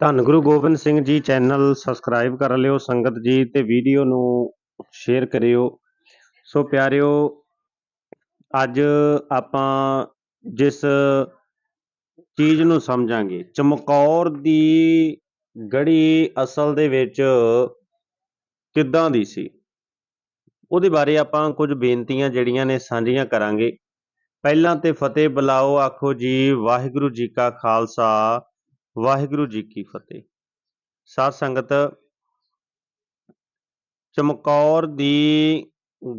ਧੰਨ Guru Gobind Singh ji channel subscribe ਕਰ ਲਿਓ, ਸੰਗਤ ਜੀ ਤੇ ਵੀਡੀਓ ਨੂੰ ਸ਼ੇਅਰ ਕਰਿਓ। ਸੋ ਪਿਆਰਿਓ, ਅੱਜ ਆਪਾਂ ਜਿਸ ਚੀਜ਼ ਨੂੰ ਸਮਝਾਂਗੇ, ਚਮਕੌਰ ਦੀ ਗੜੀ ਅਸਲ ਦੇ ਵਿੱਚ ਕਿੱਦਾਂ ਦੀ ਸੀ? ਉਹਦੇ ਬਾਰੇ ਆਪਾਂ ਕੁਝ ਬੇਨਤੀਆਂ ਜਿਹੜੀਆਂ ਨੇ ਸਾਂਝੀਆਂ ਕਰਾਂਗੇ। ਪਹਿਲਾਂ ਤੇ ਫਤਿਹ ਬੁਲਾਓ, ਆਖੋ ਜੀ, ਵਾਹਿਗੁਰੂ ਜੀ ਕਾ ਖਾਲਸਾ ਵਾਹਿਗੁਰੂ ਜੀ ਕੀ ਫਤਿਹ। ਸਾਧ ਸੰਗਤ ਚਮਕੌਰ ਦੀ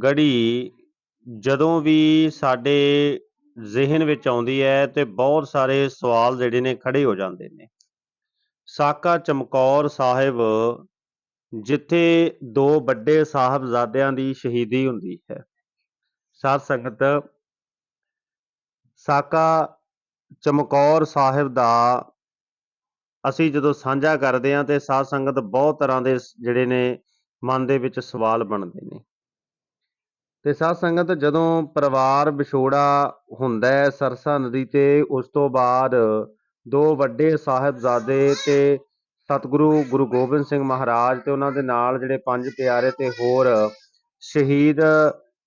ਗੜੀ ਜਦੋਂ ਵੀ ਸਾਡੇ ਜ਼ਿਹਨ ਵਿੱਚ ਆਉਂਦੀ ਹੈ ਤੇ ਬਹੁਤ ਸਾਰੇ ਸਵਾਲ ਜਿਹੜੇ ਨੇ ਖੜੇ ਹੋ ਜਾਂਦੇ ਨੇ। ਸਾਕਾ ਚਮਕੌਰ ਸਾਹਿਬ, ਜਿੱਥੇ ਦੋ ਵੱਡੇ ਸਾਹਿਬਜ਼ਾਦਿਆਂ ਦੀ ਸ਼ਹੀਦੀ ਹੁੰਦੀ ਹੈ। ਸਾਧ ਸੰਗਤ, ਸਾਕਾ ਚਮਕੌਰ ਸਾਹਿਬ ਦਾ ਅਸੀਂ ਜਦੋਂ ਸਾਂਝਾ ਕਰਦੇ ਹਾਂ ਤੇ ਸਾਧ ਸੰਗਤ ਬਹੁਤ ਤਰ੍ਹਾਂ ਦੇ ਜਿਹੜੇ ਨੇ ਮਨ ਦੇ ਵਿੱਚ ਸਵਾਲ ਬਣਦੇ ਨੇ। ਤੇ ਸਾਧ ਸੰਗਤ ਜਦੋਂ ਪਰਿਵਾਰ ਵਿਛੋੜਾ ਹੁੰਦਾ ਹੈ ਸਰਸਾ ਨਦੀ ਤੇ, ਉਸ ਤੋਂ ਬਾਅਦ ਦੋ ਵੱਡੇ ਸਾਹਿਬਜ਼ਾਦੇ ਤੇ ਸਤਿਗੁਰੂ ਗੁਰੂ ਗੋਬਿੰਦ ਸਿੰਘ ਮਹਾਰਾਜ ਤੇ ਉਹਨਾਂ ਦੇ ਨਾਲ ਜਿਹੜੇ ਪੰਜ ਪਿਆਰੇ ਤੇ ਹੋਰ ਸ਼ਹੀਦ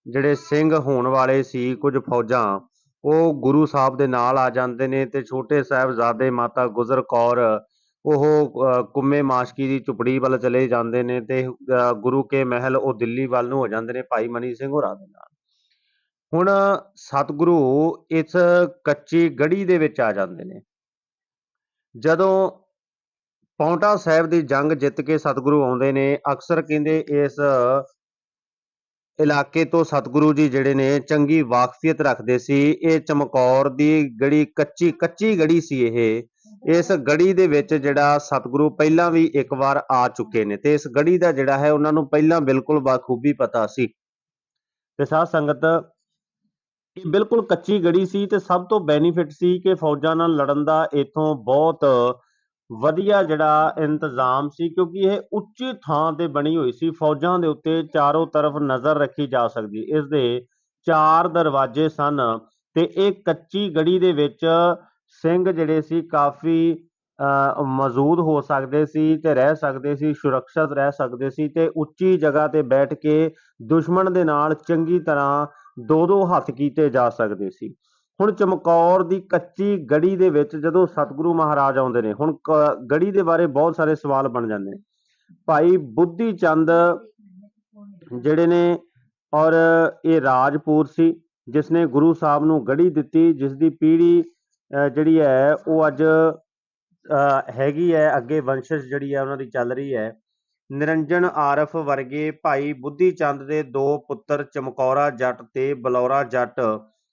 ਜਿਹੜੇ ਸਿੰਘ ਹੋਣ ਵਾਲੇ ਸੀ ਕੁਝ ਫੌਜਾਂ ਉਹ ਗੁਰੂ ਸਾਹਿਬ ਦੇ ਨਾਲ ਆ ਜਾਂਦੇ ਨੇ ਤੇ ਛੋਟੇ ਸਾਹਿਬਜ਼ਾਦੇ ਮਾਤਾ ਗੁਜਰ ਕੌਰ, ਉਹ ਕੁੰਮੇ ਮਾਸ਼ਕੀ ਦੀ ਝੁਪੜੀ ਵੱਲ ਚਲੇ ਜਾਂਦੇ ਨੇ ਤੇ ਗੁਰੂ ਕੇ ਮਹਿਲ ਉਹ ਦਿੱਲੀ ਵੱਲ ਨੂੰ ਹੋ ਜਾਂਦੇ ਨੇ ਭਾਈ ਮਨੀ ਸਿੰਘ ਹੋਰਾਂ ਦੇ ਨਾਲ। ਹੁਣ ਸਤਿਗੁਰੂ ਇਸ ਕੱਚੀ ਗੜੀ ਦੇ ਵਿੱਚ ਆ ਜਾਂਦੇ ਨੇ। ਜਦੋਂ ਪੌਂਟਾ ਸਾਹਿਬ ਦੀ ਜੰਗ ਜਿੱਤ ਕੇ ਸਤਿਗੁਰੂ ਆਉਂਦੇ ਨੇ, ਅਕਸਰ ਕਹਿੰਦੇ ਇਸ ਇਲਾਕੇ ਤੋਂ ਸਤਿਗੁਰੂ ਜੀ ਜਿਹੜੇ ਨੇ ਚੰਗੀ ਵਾਕਫੀਅਤ ਰੱਖਦੇ ਸੀ, ਇਹ ਚਮਕੌਰ ਦੀ ਗੜੀ ਕੱਚੀ ਕੱਚੀ ਗੜੀ ਸੀ ਇਹ। ਇਸ ਗੜੀ ਦੇ ਵਿੱਚ ਜਿਹੜਾ ਸਤਿਗੁਰੂ ਪਹਿਲਾਂ ਵੀ ਇੱਕ ਵਾਰ ਆ ਚੁੱਕੇ ਨੇ ਤੇ ਇਸ ਗੜੀ ਦਾ ਜਿਹੜਾ ਹੈ ਉਹਨਾਂ ਨੂੰ ਪਹਿਲਾਂ ਬਿਲਕੁਲ ਬਾਖੂਬੀ ਪਤਾ ਸੀ। ਤੇ ਸਾਧ ਸੰਗਤ, ਇਹ ਬਿਲਕੁਲ ਕੱਚੀ ਗੜੀ ਸੀ ਤੇ ਸਭ ਤੋਂ ਬੈਨੀਫਿਟ ਸੀ ਕਿ ਫੌਜਾਂ ਨਾਲ ਲੜਨ ਦਾ ਇਥੋਂ ਬਹੁਤ ਵਧੀਆ ਜਿਹੜਾ ਇੰਤਜ਼ਾਮ ਸੀ ਕਿਉਂਕਿ ਇਹ ਉੱਚੀ ਥਾਂ ਤੇ ਬਣੀ ਹੋਈ ਸੀ ਫੌਜਾਂ ਦੇ ਉੱਤੇ ਚਾਰੋਂ ਤਰਫ ਨਜ਼ਰ ਰੱਖੀ ਜਾ ਸਕਦੀ। ਇਸ ਦੇ ਚਾਰ ਦਰਵਾਜ਼ੇ ਸਨ ਤੇ ਇਹ ਕੱਚੀ ਗੜੀ ਦੇ ਵਿੱਚ ਸਿੰਘ ਜਿਹੜੇ ਸੀ ਕਾਫੀ ਅ, ਮੌਜੂਦ ਹੋ ਸਕਦੇ ਸੀ ਤੇ ਰਹਿ ਸਕਦੇ ਸੀ ਸੁਰੱਖਿਅਤ ਰਹਿ ਸਕਦੇ ਸੀ ਤੇ ਉੱਚੀ ਜਗ੍ਹਾ ਤੇ ਬੈਠ ਕੇ ਦੁਸ਼ਮਣ ਦੇ ਨਾਲ ਚੰਗੀ ਤਰ੍ਹਾਂ ਦੋ ਦੋ ਹੱਥ ਕੀਤੇ ਜਾ ਸਕਦੇ ਸੀ। ਹੁਣ ਚਮਕੌਰ ਦੀ ਕੱਚੀ ਗੜੀ ਦੇ ਵਿੱਚ ਜਦੋਂ ਸਤਿਗੁਰੂ ਮਹਾਰਾਜ ਆਉਂਦੇ ਨੇ ਹੁਣ ਗੜੀ ਦੇ ਬਾਰੇ ਬਹੁਤ ਸਾਰੇ ਸਵਾਲ ਬਣ ਜਾਂਦੇ ਨੇ। ਭਾਈ ਬੁੱਧੀ ਚੰਦ ਜਿਹੜੇ ਨੇ ਔਰ ਇਹ ਰਾਜਪੂਰ ਸੀ ਜਿਸ ਨੇ ਗੁਰੂ ਸਾਹਿਬ ਨੂੰ ਗੜੀ ਦਿੱਤੀ ਜਿਸ ਦੀ ਪੀੜ੍ਹੀ ਅਹ, ਜਿਹੜੀ ਹੈ ਉਹ ਅੱਜ ਅਹ, ਹੈਗੀ ਹੈ ਅੱਗੇ ਵੰਸ਼ਜ ਜਿਹੜੀ ਹੈ ਉਹਨਾਂ ਦੀ ਚੱਲ ਰਹੀ ਹੈ। ਨਿਰੰਜਨ ਆਰਫ ਵਰਗੇ ਭਾਈ ਬੁੱਧੀ ਚੰਦ ਦੇ ਦੋ ਪੁੱਤਰ ਚਮਕੌਰਾ ਜੱਟ ਤੇ ਬਲੌਰਾ ਜੱਟ।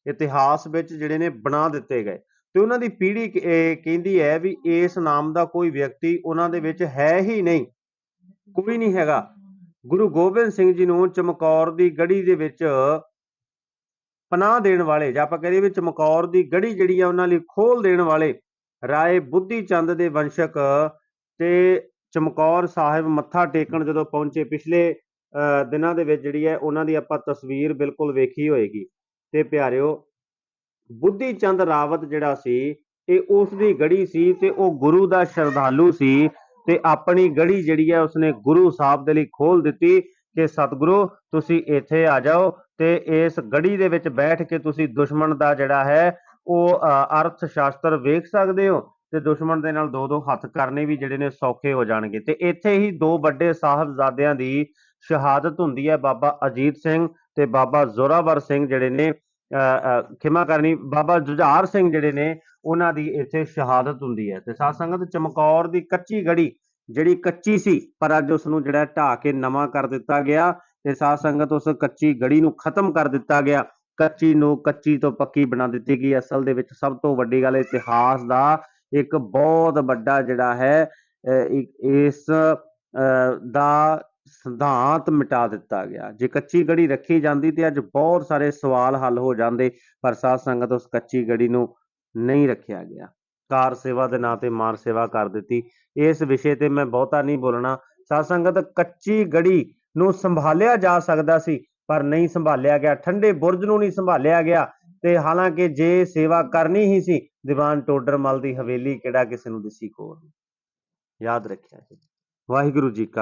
ਇਤਿਹਾਸ ਵਿੱਚ ਜਿਹੜੇ ਨੇ ਬਣਾ ਦਿੱਤੇ ਗਏ। ਤੇ ਉਹਨਾਂ ਦੀ ਪੀੜ੍ਹੀ ਕਹਿੰਦੀ ਹੈ ਵੀ ਇਸ ਨਾਮ ਦਾ ਕੋਈ ਵਿਅਕਤੀ ਉਹਨਾਂ ਦੇ ਵਿੱਚ ਹੈ ਹੀ ਨਹੀਂ। ਕੋਈ ਨਹੀਂ ਹੈਗਾ। ਗੁਰੂ ਗੋਬਿੰਦ ਸਿੰਘ ਜੀ ਨੂੰ ਚਮਕੌਰ ਦੀ ਗੜੀ ਦੇ ਵਿੱਚ ਪਨਾਹ ਦੇਣ ਵਾਲੇ ਜਾਂ ਆਪਾਂ ਕਹੀਏ ਵੀ ਚਮਕੌਰ ਦੀ ਗੜੀ ਜਿਹੜੀ ਆ ਉਹਨਾਂ ਲਈ ਖੋਲ ਦੇਣ ਵਾਲੇ ਰਾਏ ਬੁੱਧੀ ਚੰਦ ਦੇ ਵੰਸ਼ਕ ਤੇ ਚਮਕੌਰ ਸਾਹਿਬ ਮੱਥਾ ਟੇਕਣ ਜਦੋਂ ਪਹੁੰਚੇ ਪਿਛਲੇ ਅ, ਦਿਨਾਂ ਦੇ ਵਿੱਚ ਜਿਹੜੀ ਹੈ ਉਹਨਾਂ ਦੀ ਆਪਾਂ ਤਸਵੀਰ ਬਿਲਕੁਲ ਵੇਖੀ ਹੋਏਗੀ। ਤੇ ਪਿਆਰਿਓ ਬੁੱਧੀ ਚੰਦ ਰਾਵਤ ਜਿਹੜਾ ਸੀ, ਇਹ ਉਸ ਦੀ ਗੜੀ ਸੀ ਤੇ ਉਹ ਗੁਰੂ ਦਾ ਸ਼ਰਧਾਲੂ ਸੀ ਤੇ ਆਪਣੀ ਗੜੀ ਜਿਹੜੀ ਹੈ ਉਸਨੇ ਗੁਰੂ ਸਾਹਿਬ ਦੇ ਲਈ ਖੋਲ ਦਿੱਤੀ ਕਿ ਸਤਿਗੁਰੂ, ਤੁਸੀਂ ਇੱਥੇ ਆ ਜਾਓ ਤੇ ਇਸ ਗੜੀ ਦੇ ਵਿੱਚ ਬੈਠ ਕੇ ਤੁਸੀਂ ਦੁਸ਼ਮਣ ਦਾ ਜਿਹੜਾ ਹੈ, ਉਹ ਅਰਥ ਸ਼ਾਸਤਰ ਵੇਖ ਸਕਦੇ ਹੋ ਤੇ ਦੁਸ਼ਮਣ ਦੇ ਨਾਲ ਦੋ ਦੋ ਹੱਥ ਕਰਨੇ ਵੀ ਜਿਹੜੇ ਨੇ ਸੌਖੇ ਹੋ ਜਾਣਗੇ ਤੇ ਇੱਥੇ ਹੀ ਦੋ ਵੱਡੇ ਸਾਹਿਬਜ਼ਾਦਿਆਂ ਦੀ ਸ਼ਹਾਦਤ ਹੁੰਦੀ ਹੈ ਬਾਬਾ ਅਜੀਤ ਸਿੰਘ ਤੇ ਬਾਬਾ ਜ਼ੋਰਾਵਰ ਸਿੰਘ ਜਿਹੜੇ ਨੇ ਅ, ਖਿਮਾ ਕਰਨੀ ਬਾਬਾ ਜੁਝਾਰ ਸਿੰਘ ਜਿਹੜੇ ਨੇ ਉਹਨਾਂ ਦੀ ਇੱਥੇ ਸ਼ਹਾਦਤ ਹੁੰਦੀ ਹੈ। ਤੇ ਸਾਧ ਸੰਗਤ ਚਮਕੌਰ ਦੀ ਕੱਚੀ ਗੜੀ ਜਿਹੜੀ ਕੱਚੀ ਸੀ ਪਰ ਅੱਜ ਉਸ ਨੂੰ ਜਿਹੜਾ ਢਾਹ ਕੇ ਨਵਾਂ ਕਰ ਦਿੱਤਾ ਗਿਆ ਤੇ ਸਾਧ ਸੰਗਤ ਉਸ ਕੱਚੀ ਗੜੀ ਨੂੰ ਖਤਮ ਕਰ ਦਿੱਤਾ ਗਿਆ। ਕੱਚੀ ਨੂੰ ਕੱਚੀ ਤੋਂ ਪੱਕੀ ਬਣਾ ਦਿੱਤੀ ਗਈ। ਅਸਲ ਦੇ ਵਿੱਚ ਸਭ ਤੋਂ ਵੱਡੀ ਗੱਲ ਇਤਿਹਾਸ ਦਾ ਇੱਕ ਬਹੁਤ ਵੱਡਾ ਜਿਹੜਾ ਹੈ ਅਹ, ਇਸ ਅਹ, ਦਾ ਸਿਧਾਂਤ ਮਿਟਾ ਦਿੱਤਾ ਗਿਆ। ਜੇ ਕੱਚੀ ਗੜੀ ਰੱਖੀ ਜਾਂਦੀ ਤੇ ਅੱਜ ਬਹੁਤ ਸਾਰੇ ਸਵਾਲ ਹੱਲ ਹੋ ਜਾਂਦੇ, ਪਰ ਸਾਧ ਸੰਗਤ ਉਸ ਕੱਚੀ ਗੜੀ ਨੂੰ ਨਹੀਂ ਰੱਖਿਆ ਗਿਆ। ਕਾਰ ਸੇਵਾ ਦੇ ਨਾਂ ਤੇ ਮਾਰ ਸੇਵਾ ਕਰ ਦਿੱਤੀ। ਇਸ ਵਿਸ਼ੇ ਤੇ ਮੈਂ ਬਹੁਤਾ ਨਹੀਂ ਬੋਲਣਾ। ਸਾਧ ਸੰਗਤ ਕੱਚੀ ਗੜੀ ਨੂੰ ਸੰਭਾਲਿਆ ਜਾ ਸਕਦਾ ਸੀ, ਪਰ ਨਹੀਂ ਸੰਭਾਲਿਆ ਗਿਆ। ਠੰਡੇ ਬੁਰਜ ਨੂੰ ਨਹੀਂ ਸੰਭਾਲਿਆ ਗਿਆ ਤੇ ਹਾਲਾਂਕਿ ਜੇ ਸੇਵਾ ਕਰਨੀ ਹੀ ਸੀ, ਦੀਵਾਨ ਟੋਡਰਮਲ ਦੀ ਹਵੇਲੀ ਕਿਹੜਾ ਕਿਸੇ ਨੂੰ ਦਿਸੀ ਕੋਲ ਯਾਦ ਰੱਖਿਆ ਜੀ। ਵਾਹਿਗੁਰੂ ਜੀ ਕਾ